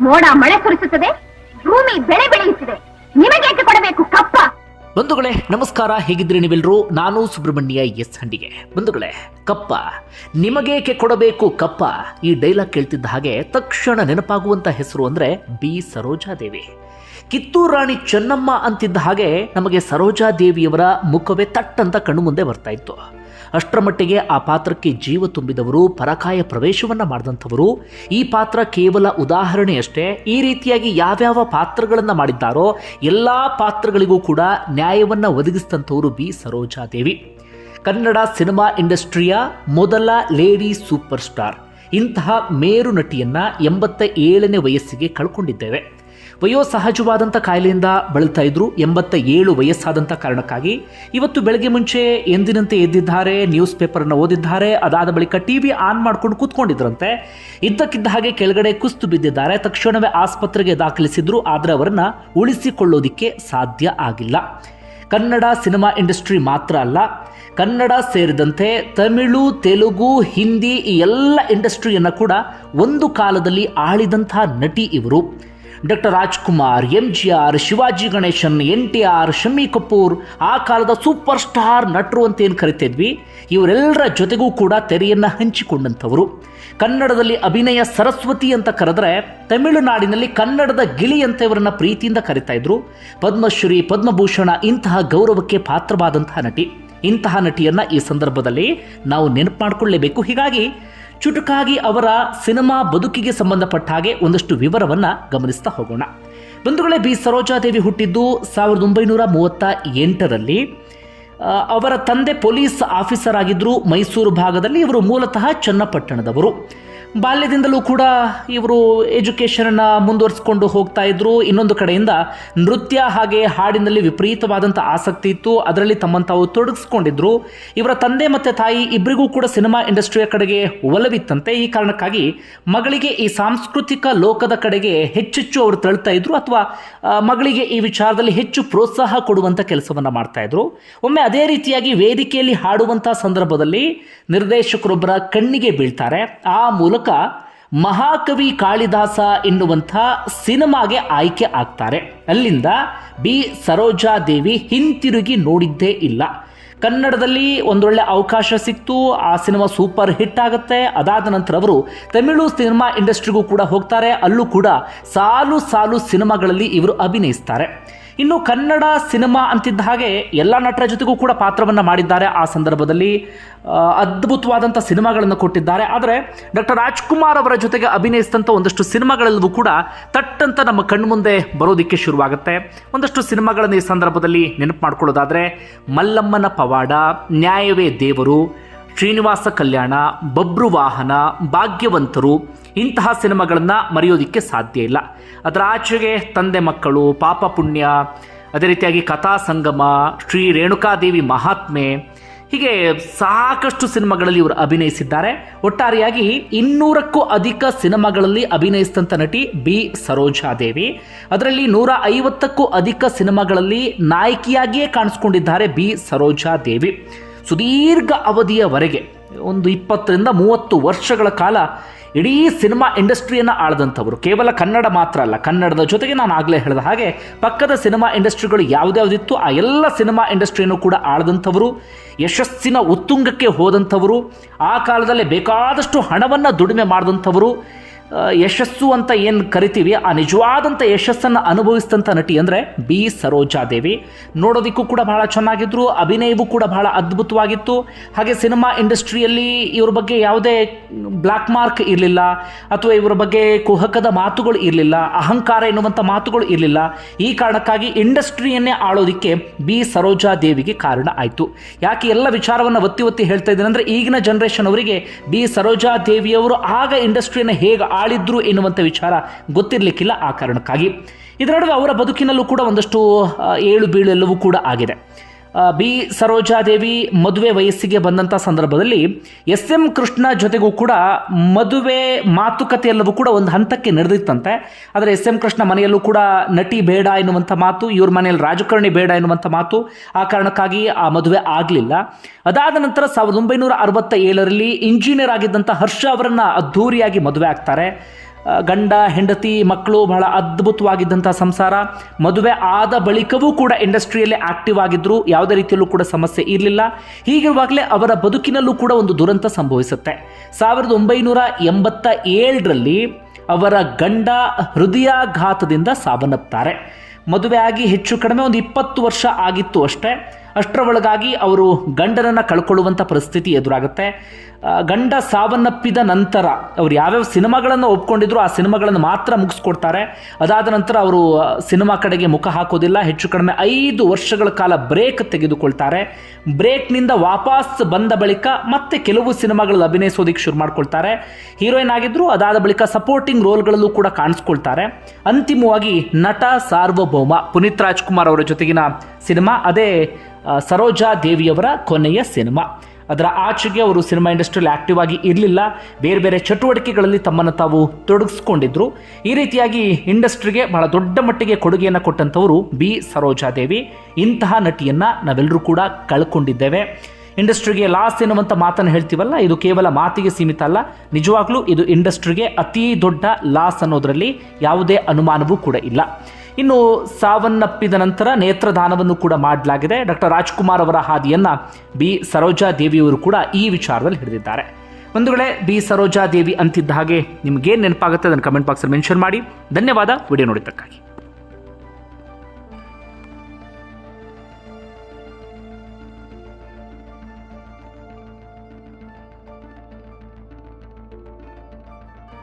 ಮೋಡ ಮಳೆ ಸುರಿಸುತ್ತದೆ, ಭೂಮಿ ಬೆಳೆ ಬೆಳೆಯುತ್ತದೆ. ನಿಮಗೆ ಕೊಡಬೇಕು ಕಪ್ಪ? ಬಂಧುಗಳೇ, ನಮಸ್ಕಾರ. ಹೇಗಿದ್ರಿ ನೀವೆಲ್ಲರೂ? ನಾನು ಸುಬ್ರಹ್ಮಣ್ಯ ಎಸ್ ಹಂಡಿಗೆ. ಬಂಧುಗಳೇ, ಕಪ್ಪ. ನಿಮಗೇಕೆ ಕೊಡಬೇಕು ಕಪ್ಪ? ಈ ಡೈಲಾಗ್ ಕೇಳ್ತಿದ್ದ ಹಾಗೆ ತಕ್ಷಣ ನೆನಪಾಗುವಂತ ಹೆಸರು ಅಂದ್ರೆ ಬಿ ಸರೋಜಾದೇವಿ ಕಿತ್ತೂರು ರಾಣಿ ಚೆನ್ನಮ್ಮ ಅಂತಿದ್ದ ಹಾಗೆ ನಮಗೆ ಸರೋಜಾದೇವಿಯವರ ಮುಖವೇ ತಟ್ಟಂತ ಕಣ್ಣು ಮುಂದೆ ಬರ್ತಾ ಇತ್ತು. ಅಷ್ಟರ ಮಟ್ಟಿಗೆ ಆ ಪಾತ್ರಕ್ಕೆ ಜೀವ ತುಂಬಿದವರು, ಪರಕಾಯ ಪ್ರವೇಶವನ್ನು ಮಾಡಿದಂಥವರು. ಈ ಪಾತ್ರ ಕೇವಲ ಉದಾಹರಣೆಯಷ್ಟೇ, ಈ ರೀತಿಯಾಗಿ ಯಾವ್ಯಾವ ಪಾತ್ರಗಳನ್ನು ಮಾಡಿದ್ದಾರೋ, ಎಲ್ಲ ಪಾತ್ರಗಳಿಗೂ ಕೂಡ ನ್ಯಾಯವನ್ನು ಒದಗಿಸಿದಂಥವರು ಬಿ. ಸರೋಜಾದೇವಿ. ಕನ್ನಡ ಸಿನಿಮಾ ಇಂಡಸ್ಟ್ರಿಯ ಮೊದಲ ಲೇಡಿ ಸೂಪರ್ ಸ್ಟಾರ್. ಇಂತಹ ಮೇರು ನಟಿಯನ್ನು ಎಂಬತ್ತ ಏಳನೇ ವಯಸ್ಸಿಗೆ ಕಳ್ಕೊಂಡಿದ್ದೇವೆ. ವಯೋಸಹಜವಾದಂಥ ಕಾಯಿಲೆಯಿಂದ ಬಳಲ್ತಾ ಇದ್ರು ಎಂಬತ್ತ ಏಳು ವಯಸ್ಸಾದಂಥ ಕಾರಣಕ್ಕಾಗಿ. ಇವತ್ತು ಬೆಳಗ್ಗೆ ಮುಂಚೆ ಎಂದಿನಂತೆ ಎದ್ದಿದ್ದಾರೆ, ನ್ಯೂಸ್ ಪೇಪರನ್ನು ಓದಿದ್ದಾರೆ, ಅದಾದ ಬಳಿಕ ಟಿ ವಿ ಆನ್ ಮಾಡ್ಕೊಂಡು ಕೂತ್ಕೊಂಡಿದ್ರಂತೆ. ಇದ್ದಕ್ಕಿದ್ದ ಹಾಗೆ ಕೆಳಗಡೆ ಕುಸ್ತು ಬಿದ್ದಿದ್ದಾರೆ, ತಕ್ಷಣವೇ ಆಸ್ಪತ್ರೆಗೆ ದಾಖಲಿಸಿದ್ರು, ಆದರೆ ಅವರನ್ನು ಉಳಿಸಿಕೊಳ್ಳೋದಿಕ್ಕೆ ಸಾಧ್ಯ ಆಗಿಲ್ಲ. ಕನ್ನಡ ಸಿನಿಮಾ ಇಂಡಸ್ಟ್ರಿ ಮಾತ್ರ ಅಲ್ಲ, ಕನ್ನಡ ಸೇರಿದಂತೆ ತಮಿಳು, ತೆಲುಗು, ಹಿಂದಿ ಈ ಎಲ್ಲ ಇಂಡಸ್ಟ್ರಿಯನ್ನು ಕೂಡ ಒಂದು ಕಾಲದಲ್ಲಿ ಆಳಿದಂಥ ನಟಿ ಇವರು. Doctor Rajkumar M G R Shivaji Ganesan N T R Shammi Kapoor, ಆ ಕಾಲದ ಸೂಪರ್ ಸ್ಟಾರ್ ನಟರು ಅಂತ ಏನು ಕರಿತಿದ್ವಿ? ಇವರೆಲ್ಲರ ಜೊತೆಗೂ ಕೂಡ ತೆರೆಯನ್ನು ಹಂಚಿಕೊಂಡಂಥವರು. ಕನ್ನಡದಲ್ಲಿ ಅಭಿನಯ ಸರಸ್ವತಿ ಅಂತ ಕರೆದ್ರೆ ತಮಿಳುನಾಡಿನಲ್ಲಿ ಕನ್ನಡದ ಗಿಳಿ ಅಂತ ಇವರನ್ನು ಪ್ರೀತಿಯಿಂದ ಕರಿತಾ ಇದ್ರು. ಪದ್ಮಶ್ರೀ, ಪದ್ಮಭೂಷಣ ಇಂತಹ ಗೌರವಕ್ಕೆ ಪಾತ್ರವಾದಂತಹ ನಟಿ. ಇಂತಹ ನಟಿಯನ್ನ ಈ ಸಂದರ್ಭದಲ್ಲಿ ನಾವು ನೆನಪು ಮಾಡಿಕೊಳ್ಳಲೇಬೇಕು ಹೀಗಾಗಿ ಚುಟುಕಾಗಿ ಅವರ ಸಿನಿಮಾ ಬದುಕಿಗೆ ಸಂಬಂಧಪಟ್ಟ ಹಾಗೆ ಒಂದಷ್ಟು ವಿವರವನ್ನ ಗಮನಿಸ್ತಾ ಹೋಗೋಣ. ಬಂಧುಗಳೇ, ಬಿ. ಸರೋಜಾದೇವಿ ಹುಟ್ಟಿದ್ದು ಸಾವಿರದ ಒಂಬೈನೂರ ಮೂವತ್ತ ಎಂಟರಲ್ಲಿ. ಅವರ ತಂದೆ ಪೊಲೀಸ್ ಆಫೀಸರ್ ಆಗಿದ್ದರು ಮೈಸೂರು ಭಾಗದಲ್ಲಿ. ಇವರು ಮೂಲತಃ ಚನ್ನಪಟ್ಟಣದವರು. ಬಾಲ್ಯದಿಂದಲೂ ಕೂಡ ಇವರು ಎಜುಕೇಷನನ್ನು ಮುಂದುವರಿಸಿಕೊಂಡು ಹೋಗ್ತಾ ಇದ್ರು. ಇನ್ನೊಂದು ಕಡೆಯಿಂದ ನೃತ್ಯ ಹಾಗೆ ಹಾಡಿನಲ್ಲಿ ವಿಪರೀತವಾದಂಥ ಆಸಕ್ತಿ ಇತ್ತು. ಅದರಲ್ಲಿ ತಮ್ಮನ್ನು ತಾವು ತೊಡಗಿಸ್ಕೊಂಡಿದ್ರು. ಇವರ ತಂದೆ ಮತ್ತು ತಾಯಿ ಇಬ್ಬರಿಗೂ ಕೂಡ ಸಿನಿಮಾ ಇಂಡಸ್ಟ್ರಿಯ ಕಡೆಗೆ ಒಲವಿತ್ತಂತೆ. ಈ ಕಾರಣಕ್ಕಾಗಿ ಮಗಳಿಗೆ ಈ ಸಾಂಸ್ಕೃತಿಕ ಲೋಕದ ಕಡೆಗೆ ಹೆಚ್ಚೆಚ್ಚು ಅವರು ತಳ್ತಾ ಇದ್ರು ಅಥವಾ ಮಗಳಿಗೆ ಈ ವಿಚಾರದಲ್ಲಿ ಹೆಚ್ಚು ಪ್ರೋತ್ಸಾಹ ಕೊಡುವಂಥ ಕೆಲಸವನ್ನು ಮಾಡ್ತಾ ಇದ್ರು. ಒಮ್ಮೆ ಅದೇ ರೀತಿಯಾಗಿ ವೇದಿಕೆಯಲ್ಲಿ ಹಾಡುವಂಥ ಸಂದರ್ಭದಲ್ಲಿ ನಿರ್ದೇಶಕರೊಬ್ಬರ ಕಣ್ಣಿಗೆ ಬೀಳ್ತಾರೆ. ಆ ಮೂಲಕ ಮಹಾಕವಿ ಕಾಳಿದಾಸ ಎನ್ನುವಂಥ ಸಿನಿಮಾಗೆ ಆಯ್ಕೆ ಆಗ್ತಾರೆ. ಅಲ್ಲಿಂದ ಬಿ. ಸರೋಜಾದೇವಿ ಹಿಂತಿರುಗಿ ನೋಡಿದ್ದೇ ಇಲ್ಲ. ಕನ್ನಡದಲ್ಲಿ ಒಂದೊಳ್ಳೆ ಅವಕಾಶ ಸಿಕ್ತು, ಆ ಸಿನಿಮಾ ಸೂಪರ್ ಹಿಟ್ ಆಗುತ್ತೆ. ಅದಾದ ನಂತರ ಅವರು ತಮಿಳು ಸಿನಿಮಾ ಇಂಡಸ್ಟ್ರಿಗೂ ಕೂಡ ಹೋಗ್ತಾರೆ. ಅಲ್ಲೂ ಕೂಡ ಸಾಲು ಸಾಲು ಸಿನಿಮಾಗಳಲ್ಲಿ ಇವರು ಅಭಿನಯಿಸ್ತಾರೆ. ಇನ್ನು ಕನ್ನಡ ಸಿನಿಮಾ ಅಂತಿದ್ದ ಹಾಗೆ ಎಲ್ಲ ನಟರ ಜೊತೆಗೂ ಕೂಡ ಪಾತ್ರವನ್ನು ಮಾಡಿದ್ದಾರೆ. ಆ ಸಂದರ್ಭದಲ್ಲಿ ಅದ್ಭುತವಾದಂಥ ಸಿನಿಮಾಗಳನ್ನು ಕೊಟ್ಟಿದ್ದಾರೆ. ಆದರೆ ಡಾಕ್ಟರ್ ರಾಜ್ಕುಮಾರ್ ಅವರ ಜೊತೆಗೆ ಅಭಿನಯಿಸಿದಂಥ ಒಂದಷ್ಟು ಸಿನಿಮಾಗಳೆಲ್ಲವೂ ಕೂಡ ತಟ್ಟಂತ ನಮ್ಮ ಕಣ್ಮುಂದೆ ಬರೋದಕ್ಕೆ ಶುರುವಾಗುತ್ತೆ. ಒಂದಷ್ಟು ಸಿನಿಮಾಗಳನ್ನು ಈ ಸಂದರ್ಭದಲ್ಲಿ ನೆನಪು ಮಾಡ್ಕೊಳ್ಳೋದಾದರೆ ಮಲ್ಲಮ್ಮನ ಪವಾಡ, ನ್ಯಾಯವೇ ದೇವರು ಶ್ರೀನಿವಾಸ ಕಲ್ಯಾಣ, ಬಬ್ರು ವಾಹನ, ಭಾಗ್ಯವಂತರು ಇಂತಹ ಸಿನಿಮಾಗಳನ್ನು ಮರೆಯೋದಕ್ಕೆ ಸಾಧ್ಯ ಇಲ್ಲ. ಅದರ ಆಚೆಗೆ ತಂದೆ ಮಕ್ಕಳು, ಪಾಪ ಪುಣ್ಯ, ಅದೇ ರೀತಿಯಾಗಿ ಕಥಾ ಸಂಗಮ, ಶ್ರೀ ರೇಣುಕಾದೇವಿ ಮಹಾತ್ಮೆ, ಹೀಗೆ ಸಾಕಷ್ಟು ಸಿನಿಮಾಗಳಲ್ಲಿ ಇವರು ಅಭಿನಯಿಸಿದ್ದಾರೆ. ಒಟ್ಟಾರೆಯಾಗಿ ಇನ್ನೂರಕ್ಕೂ ಅಧಿಕ ಸಿನಿಮಾಗಳಲ್ಲಿ ಅಭಿನಯಿಸಿದಂಥ ನಟಿ ಬಿ ಸರೋಜಾದೇವಿ. ಅದರಲ್ಲಿ ನೂರ ಐವತ್ತಕ್ಕೂ ಅಧಿಕ ಸಿನಿಮಾಗಳಲ್ಲಿ ನಾಯಕಿಯಾಗಿಯೇ ಕಾಣಿಸ್ಕೊಂಡಿದ್ದಾರೆ ಬಿ ಸರೋಜಾದೇವಿ. ಸುದೀರ್ಘ ಅವಧಿಯವರೆಗೆ, ಒಂದು ಇಪ್ಪತ್ತರಿಂದ ಮೂವತ್ತು ವರ್ಷಗಳ ಕಾಲ ಇಡೀ ಸಿನಿಮಾ ಇಂಡಸ್ಟ್ರಿಯನ್ನು ಆಳದಂಥವರು. ಕೇವಲ ಕನ್ನಡ ಮಾತ್ರ ಅಲ್ಲ, ಕನ್ನಡದ ಜೊತೆಗೆ ನಾನು ಆಗಲೇ ಹೇಳಿದ ಹಾಗೆ ಪಕ್ಕದ ಸಿನಿಮಾ ಇಂಡಸ್ಟ್ರಿಗಳು ಯಾವುದ್ಯಾವುದಿತ್ತು, ಆ ಎಲ್ಲ ಸಿನಿಮಾ ಇಂಡಸ್ಟ್ರಿಯನ್ನು ಕೂಡ ಆಳದಂಥವರು, ಯಶಸ್ಸಿನ ಉತ್ತುಂಗಕ್ಕೆ ಹೋದಂಥವರು, ಆ ಕಾಲದಲ್ಲೇ ಬೇಕಾದಷ್ಟು ಹಣವನ್ನು ದುಡಿಮೆ ಮಾಡಿದಂಥವರು ಯಶಸ್ಸು ಅಂತ ಏನು ಕರಿತೀವಿ, ಆ ನಿಜವಾದಂಥ ಯಶಸ್ಸನ್ನು ಅನುಭವಿಸಿದಂಥ ನಟಿ ಅಂದರೆ ಬಿ ಸರೋಜಾದೇವಿ ನೋಡೋದಕ್ಕೂ ಕೂಡ ಬಹಳ ಚೆನ್ನಾಗಿದ್ರು, ಅಭಿನಯವೂ ಕೂಡ ಬಹಳ ಅದ್ಭುತವಾಗಿತ್ತು. ಹಾಗೆ ಸಿನಿಮಾ ಇಂಡಸ್ಟ್ರಿಯಲ್ಲಿ ಇವ್ರ ಬಗ್ಗೆ ಯಾವುದೇ ಬ್ಲ್ಯಾಕ್ ಮಾರ್ಕ್ ಇರಲಿಲ್ಲ, ಅಥವಾ ಇವರ ಬಗ್ಗೆ ಕುಹಕದ ಮಾತುಗಳು ಇರಲಿಲ್ಲ, ಅಹಂಕಾರ ಎನ್ನುವಂಥ ಮಾತುಗಳು ಇರಲಿಲ್ಲ. ಈ ಕಾರಣಕ್ಕಾಗಿ ಇಂಡಸ್ಟ್ರಿಯನ್ನೇ ಆಳೋದಕ್ಕೆ ಬಿ ಸರೋಜಾದೇವಿಗೆ ಕಾರಣ ಆಯಿತು. ಯಾಕೆ ಎಲ್ಲ ವಿಚಾರವನ್ನು ಒತ್ತಿ ಒತ್ತಿ ಹೇಳ್ತಾ ಇದ್ದೇನೆ ಅಂದರೆ ಈಗಿನ ಜನ್ರೇಷನ್ ಅವರಿಗೆ ಬಿ ಸರೋಜಾದೇವಿಯವರು ಆಗ ಇಂಡಸ್ಟ್ರಿಯನ್ನು ಹೇಗೆ ಆಳಿದ್ರು ಎನ್ನುವಂಥ ವಿಚಾರ ಗೊತ್ತಿರಲಿಕ್ಕಿಲ್ಲ ಆ ಕಾರಣಕ್ಕಾಗಿ. ಇದರ ನಡುವೆ ಅವರ ಬದುಕಿನಲ್ಲೂ ಕೂಡ ಒಂದಷ್ಟು ಏಳು ಬೀಳು ಎಲ್ಲವೂ ಕೂಡ ಆಗಿದೆ. ಬಿ. ಸರೋಜಾದೇವಿ ಮದುವೆ ವಯಸ್ಸಿಗೆ ಬಂದಂಥ ಸಂದರ್ಭದಲ್ಲಿ ಎಸ್ ಎಂ ಕೃಷ್ಣ ಜೊತೆಗೂ ಕೂಡ ಮದುವೆ ಮಾತುಕತೆ ಎಲ್ಲವೂ ಕೂಡ ಒಂದು ಹಂತಕ್ಕೆ ನಡೆದಿತ್ತಂತೆ. ಆದರೆ ಎಸ್ ಎಂ ಕೃಷ್ಣ ಮನೆಯಲ್ಲೂ ಕೂಡ ನಟಿ ಬೇಡ ಎನ್ನುವಂಥ ಮಾತು, ಇವ್ರ ಮನೆಯಲ್ಲಿ ರಾಜಕಾರಣಿ ಬೇಡ ಎನ್ನುವಂಥ ಮಾತು ಆ ಕಾರಣಕ್ಕಾಗಿ ಆ ಮದುವೆ ಆಗಲಿಲ್ಲ. ಅದಾದ ನಂತರ ಸಾವಿರದ ಒಂಬೈನೂರ ಅರವತ್ತ ಏಳರಲ್ಲಿ ಇಂಜಿನಿಯರ್ ಆಗಿದ್ದಂಥ ಹರ್ಷ ಅವರನ್ನು ಅದ್ಧೂರಿಯಾಗಿ ಮದುವೆ ಆಗ್ತಾರೆ. ಗಂಡ, ಹೆಂಡತಿ, ಮಕ್ಕಳು ಬಹಳ ಅದ್ಭುತವಾಗಿದ್ದಂಥ ಸಂಸಾರ. ಮದುವೆ ಆದ ಬಳಿಕವೂ ಕೂಡ ಇಂಡಸ್ಟ್ರಿಯಲ್ಲಿ ಆಕ್ಟಿವ್ ಆಗಿದ್ದರು ಯಾವುದೇ ರೀತಿಯಲ್ಲೂ ಕೂಡ ಸಮಸ್ಯೆ ಇರಲಿಲ್ಲ. ಹೀಗಿರುವಾಗಲೇ ಅವರ ಬದುಕಿನಲ್ಲೂ ಕೂಡ ಒಂದು ದುರಂತ ಸಂಭವಿಸುತ್ತೆ. ಸಾವಿರದ ಒಂಬೈನೂರ ಎಂಬತ್ತ ಏಳರಲ್ಲಿ ಅವರ ಗಂಡ ಹೃದಯಾಘಾತದಿಂದ ಸಾವನ್ನಪ್ತಾರೆ. ಮದುವೆ ಆಗಿ ಹೆಚ್ಚು ಕಡಿಮೆ ಒಂದು ಇಪ್ಪತ್ತು ವರ್ಷ ಆಗಿತ್ತು ಅಷ್ಟೇ. ಅಷ್ಟರ ಒಳಗಾಗಿ ಅವರು ಗಂಡನನ್ನು ಕಳ್ಕೊಳ್ಳುವಂಥ ಪರಿಸ್ಥಿತಿ ಎದುರಾಗುತ್ತೆ. ಗಂಡ ಸಾವನ್ನಪ್ಪಿದ ನಂತರ ಅವರು ಯಾವ್ಯಾವ ಸಿನಿಮಾಗಳನ್ನು ಒಪ್ಕೊಂಡಿದ್ರು ಆ ಸಿನಿಮಾಗಳನ್ನು ಮಾತ್ರ ಮುಗಿಸ್ಕೊಡ್ತಾರೆ. ಅದಾದ ನಂತರ ಅವರು ಸಿನಿಮಾ ಕಡೆಗೆ ಮುಖ ಹಾಕೋದಿಲ್ಲ. ಹೆಚ್ಚು ಕಡಿಮೆ ಐದು ವರ್ಷಗಳ ಕಾಲ ಬ್ರೇಕ್ ತೆಗೆದುಕೊಳ್ತಾರೆ. ಬ್ರೇಕ್ನಿಂದ ವಾಪಸ್ ಬಂದ ಬಳಿಕ ಮತ್ತೆ ಕೆಲವು ಸಿನಿಮಾಗಳಲ್ಲಿ ಅಭಿನಯಿಸೋದಕ್ಕೆ ಶುರು ಮಾಡ್ಕೊಳ್ತಾರೆ. ಹೀರೋಯಿನ್ ಆಗಿದ್ರು ಅದಾದ ಬಳಿಕ ಸಪೋರ್ಟಿಂಗ್ ರೋಲ್ಗಳಲ್ಲೂ ಕೂಡ ಕಾಣಿಸ್ಕೊಳ್ತಾರೆ. ಅಂತಿಮವಾಗಿ ನಟ ಸಾರ್ವಭೌಮ ಪುನೀತ್ ರಾಜ್ಕುಮಾರ್ ಅವರ ಜೊತೆಗಿನ ಸಿನಿಮಾ. ಅದೇ ಸರೋಜಾ ದೇವಿಯವರ ಕೊನೆಯ ಸಿನಿಮಾ. ಅದರ ಆಚೆಗೆ ಅವರು ಸಿನಿಮಾ ಇಂಡಸ್ಟ್ರಿಯಲ್ಲಿ ಆಕ್ಟಿವ್ ಆಗಿ ಇರಲಿಲ್ಲ. ಬೇರೆ ಬೇರೆ ಚಟುವಟಿಕೆಗಳಲ್ಲಿ ತಮ್ಮನ್ನು ತಾವು ತೊಡಗಿಸ್ಕೊಂಡಿದ್ರು. ಈ ರೀತಿಯಾಗಿ ಇಂಡಸ್ಟ್ರಿಗೆ ಬಹಳ ದೊಡ್ಡ ಮಟ್ಟಿಗೆ ಕೊಡುಗೆಯನ್ನು ಕೊಟ್ಟಂಥವರು ಬಿ. ಸರೋಜಾದೇವಿ ಇಂತಹ ನಟಿಯನ್ನು ನಾವೆಲ್ಲರೂ ಕೂಡ ಕಳ್ಕೊಂಡಿದ್ದೇವೆ. ಇಂಡಸ್ಟ್ರಿಗೆ ಲಾಸ್ ಎನ್ನುವಂಥ ಮಾತನ್ನು ಹೇಳ್ತೀವಲ್ಲ, ಇದು ಕೇವಲ ಮಾತಿಗೆ ಸೀಮಿತ ಅಲ್ಲ. ನಿಜವಾಗ್ಲೂ ಇದು ಇಂಡಸ್ಟ್ರಿಗೆ ಅತೀ ದೊಡ್ಡ ಲಾಸ್ ಅನ್ನೋದರಲ್ಲಿ ಯಾವುದೇ ಅನುಮಾನವೂ ಕೂಡ ಇಲ್ಲ. ಇನ್ನು ಸಾವನ್ನಪ್ಪಿದ ನಂತರ ನೇತ್ರದಾನವನ್ನು ಕೂಡ ಮಾಡಲಾಗಿದೆ. ಡಾಕ್ಟರ್ ರಾಜ್ಕುಮಾರ್ ಅವರ ಹಾದಿಯನ್ನು ಬಿ. ಸರೋಜಾ ದೇವಿಯವರು ಕೂಡ ಈ ವಿಚಾರದಲ್ಲಿ ಹಿಡಿದಿದ್ದಾರೆ. ಒಂದು ವೇಳೆ ಬಿ. ಸರೋಜಾ ದೇವಿ ಅಂತಿದ್ದ ಹಾಗೆ ನಿಮಗೇನು ನೆನಪಾಗುತ್ತೆ? ಅದನ್ನು ಕಮೆಂಟ್ ಬಾಕ್ಸಲ್ಲಿ ಮೆನ್ಷನ್ ಮಾಡಿ. ಧನ್ಯವಾದ. ವಿಡಿಯೋ ನೋಡಿದ್ದಕ್ಕಾಗಿ.